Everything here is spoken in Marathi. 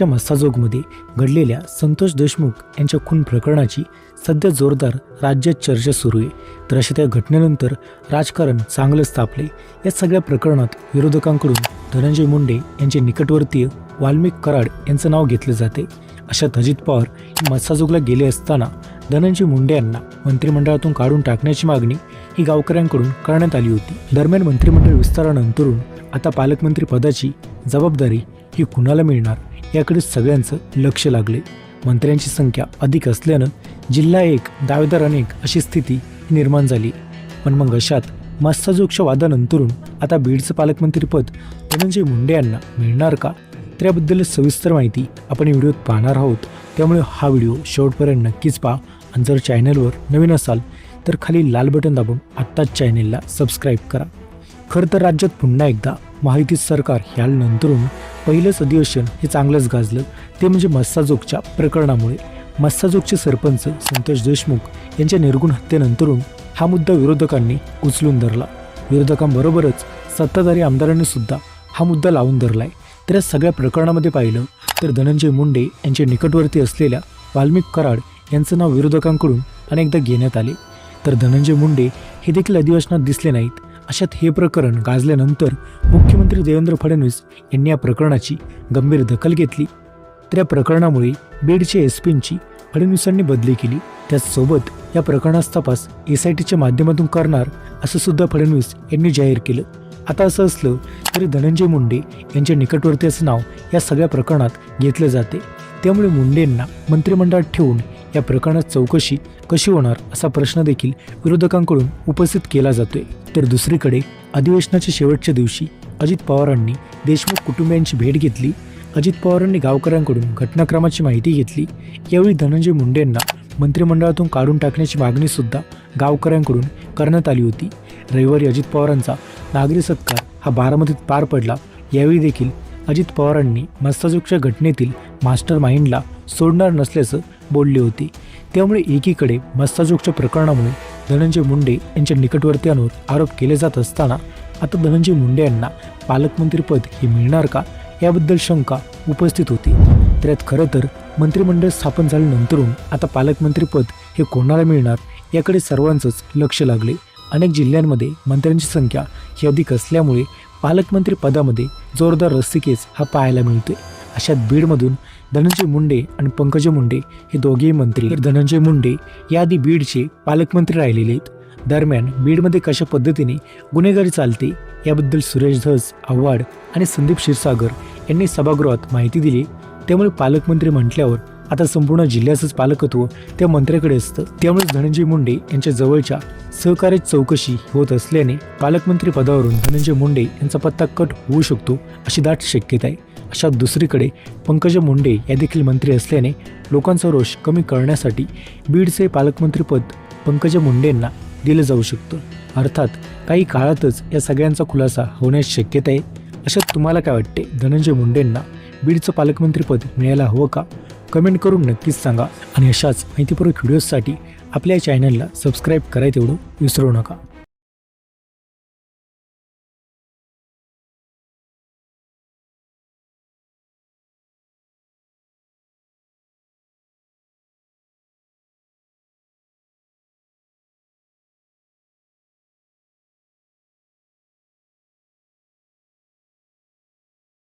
नाशिकच्या मस्ताजोगमध्ये घडलेल्या संतोष देशमुख यांच्या खून प्रकरणाची सध्या जोरदार राज्यात चर्चा सुरू आहे. तर अशा त्या घटनेनंतर राजकारण चांगलंच तापले या सगळ्या प्रकरणात विरोधकांकडून धनंजय मुंडे यांचे निकटवर्तीय वाल्मिक कराड यांचं नाव घेतलं जाते अशात अजित पवार हे मस्साजोगला गेले असताना धनंजय मुंडे यांना मंत्रिमंडळातून काढून टाकण्याची मागणी ही गावकऱ्यांकडून करण्यात आली होती. दरम्यान मंत्रिमंडळ विस्तारानंतरून आता पालकमंत्री पदाची जबाबदारी ही कुणाला मिळणार? याकडे सगळ्यांचं लक्ष लागले. मंत्र्यांची संख्या अधिक असल्यानं जिल्हा एक दावेदार अनेक अशी स्थिती निर्माण झाली. पण मग अशात मस्साजोगच्या वादानंतरून आता बीडचं पालकमंत्रीपद धनंजय मुंडे यांना मिळणार का? त्याबद्दल सविस्तर माहिती आपण व्हिडिओत पाहणार आहोत. त्यामुळे हा व्हिडिओ शेवटपर्यंत नक्कीच पहा. आणि जर चॅनलवर नवीन असाल तर खाली लाल बटन दाबून आत्ताच चॅनेलला सबस्क्राईब करा. खरं तर राज्यात पुन्हा एकदा महायुतीत सरकार ह्यानंतरून पहिलंच अधिवेशन हे चांगलंच गाजलं. ते म्हणजे मस्साजोगच्या प्रकरणामुळे. मस्साजोगचे सरपंच संतोष देशमुख यांच्या निर्गुण हत्येनंतरून हा मुद्दा विरोधकांनी उचलून धरला. विरोधकांबरोबरच सत्ताधारी आमदारांनी सुद्धा हा मुद्दा लावून धरलाय. तर या सगळ्या प्रकरणामध्ये पाहिलं तर धनंजय मुंडे यांच्या निकटवर्ती असलेल्या वाल्मिक कराड यांचं नाव विरोधकांकडून अनेकदा घेण्यात आले. तर धनंजय मुंडे हे देखील अधिवेशनात दिसले नाहीत. अशात हे प्रकरण गाजल्यानंतर मुख्यमंत्री देवेंद्र फडणवीस यांनी या प्रकरणाची गंभीर दखल घेतली. तर या प्रकरणामुळे बीडच्या एस पींची फडणवीसांनी बदली केली. त्याचसोबत या प्रकरणाचा तपास एस आय टीच्या माध्यमातून करणार असं सुद्धा फडणवीस यांनी जाहीर केलं. आता असं असलं तरी धनंजय मुंडे यांच्या निकटवर्तीचं नाव या सगळ्या प्रकरणात घेतलं जाते. त्यामुळे मुंडेंना मंत्रिमंडळात ठेवून या प्रकरणात चौकशी कशी होणार असा प्रश्न देखील विरोधकांकडून उपस्थित केला जातोय. तर दुसरीकडे अधिवेशनाच्या शेवटच्या दिवशी अजित पवारांनी देशमुख कुटुंबियांची भेट घेतली. अजित पवारांनी गावकऱ्यांकडून घटनाक्रमाची माहिती घेतली. यावेळी धनंजय मुंडेंना मंत्रिमंडळातून काढून टाकण्याची मागणी सुद्धा गावकऱ्यांकडून करण्यात आली होती. रविवारी अजित पवारांचा नागरी सत्कार हा बारामतीत पार पडला. यावेळी देखील अजित पवारांनी मस्ताजोगच्या घटनेतील मास्टर माइंडला सोडणार नसल्याचं बोलले होते. त्यामुळे एकीकडे मस्ताजोगच्या प्रकरणामुळे धनंजय मुंडे यांच्या निकटवर्त्यांवर आरोप केले जात असताना आता धनंजय मुंडे यांना पालकमंत्रीपद हे मिळणार का? याबद्दल शंका उपस्थित होती. त्यात खरं तर मंत्रिमंडळ स्थापन झाल्यानंतरून आता पालकमंत्रीपद हे कोणाला मिळणार याकडे सर्वांचंच लक्ष लागले. अनेक जिल्ह्यांमध्ये मंत्र्यांची संख्या ही अधिक असल्यामुळे पालकमंत्री पदामध्ये जोरदार रस्सिकेच हा पाहायला मिळतोय. अशात बीडमधून धनंजय मुंडे आणि पंकज मुंडे हे दोघेही मंत्री तर धनंजय मुंडे याआधी बीडचे पालकमंत्री राहिलेले आहेत. दरम्यान बीडमध्ये कशा पद्धतीने गुन्हेगारी चालते याबद्दल सुरेश धस आव्हाड आणि संदीप क्षीरसागर यांनी सभागृहात माहिती दिली. त्यामुळे पालकमंत्री म्हटल्यावर आता संपूर्ण जिल्ह्याचंच पालकत्व त्या मंत्र्याकडे असतं. त्यामुळे धनंजय मुंडे यांच्या जवळच्या सहकार्य चौकशी होत असल्याने पालकमंत्री पदावरून धनंजय मुंडे यांचा पत्ता कट होऊ शकतो अशी दाट शक्यता आहे. अशा दुसरीकडे पंकजा मुंडे या देखील मंत्री असल्याने लोकांचा रोष कमी करण्यासाठी बीडचे पालकमंत्रीपद पंकजा मुंडेंना दिलं जाऊ शकतं. अर्थात काही काळातच या सगळ्यांचा खुलासा होण्याची शक्यता आहे. अशात तुम्हाला काय वाटते? धनंजय मुंडेंना बीडचं पालकमंत्रीपद मिळायला हवं का? कमेंट करून नक्कीच सांगा. आणि अशाच माहितीपूर्वक व्हिडिओजसाठी आपल्या चॅनलला सबस्क्राईब करायला तेवढं विसरू नका.